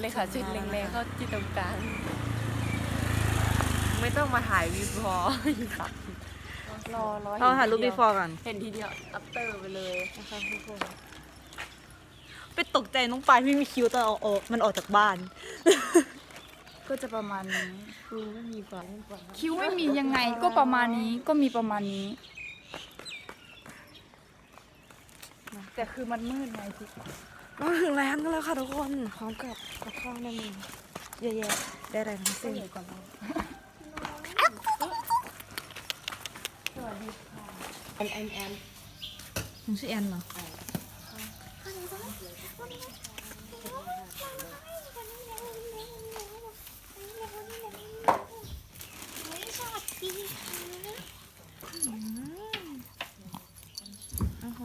เลยค่ะชุดแรงๆเข้าที่ตรงกลางไม่ต้องมาถ่ายวีพอค่ะรอรอเราถ่ายรูปทีเดีว before ก่อน เห็นทีเดียวอัปเตอร์ไปเลยนะคะทุกคน ไปตกใจน้องปายไม่มีคิวตอนเอาออกมันออกจากบ้าน ก็จะประมาณนี้ครูไม่มีก่อนเล่นก่อนคิ้วไม่มียังไงก็ประมาณนี้ก็มีประมาณนี้ แต่คือมันมืดไงพี่ มาถึงร้านกันแล้วค่ะทุกคนพร้อมกับกับข้าวในมือเยอะแยะได้อะไรทั้งสิ้นก่อนแอนแอนแอนมึงชื่อแอนเหรอโอ้โห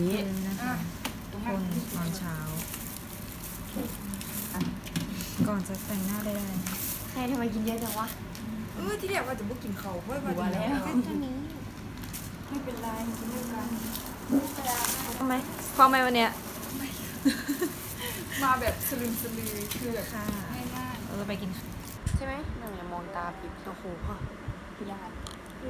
นี่นะคะทุกคนตอนเช้า ก่อนจะแต่งหน้าได้เลยใช่ทำไมกินเยอะจังวะเออที่เรียกว่าจะบุกกินเขาเพื่อหัวแล้วไม่เป็นไรกินด้วยกันทำไมพร้อมไหมวันเนี้ยมาแบบสลืมสลือคือแบบค่ะง่ายเราจะไปกินข้าวใช่ไหมหนึ่งอย่ามองตาปิดโอ้โหๆพี่ลาเ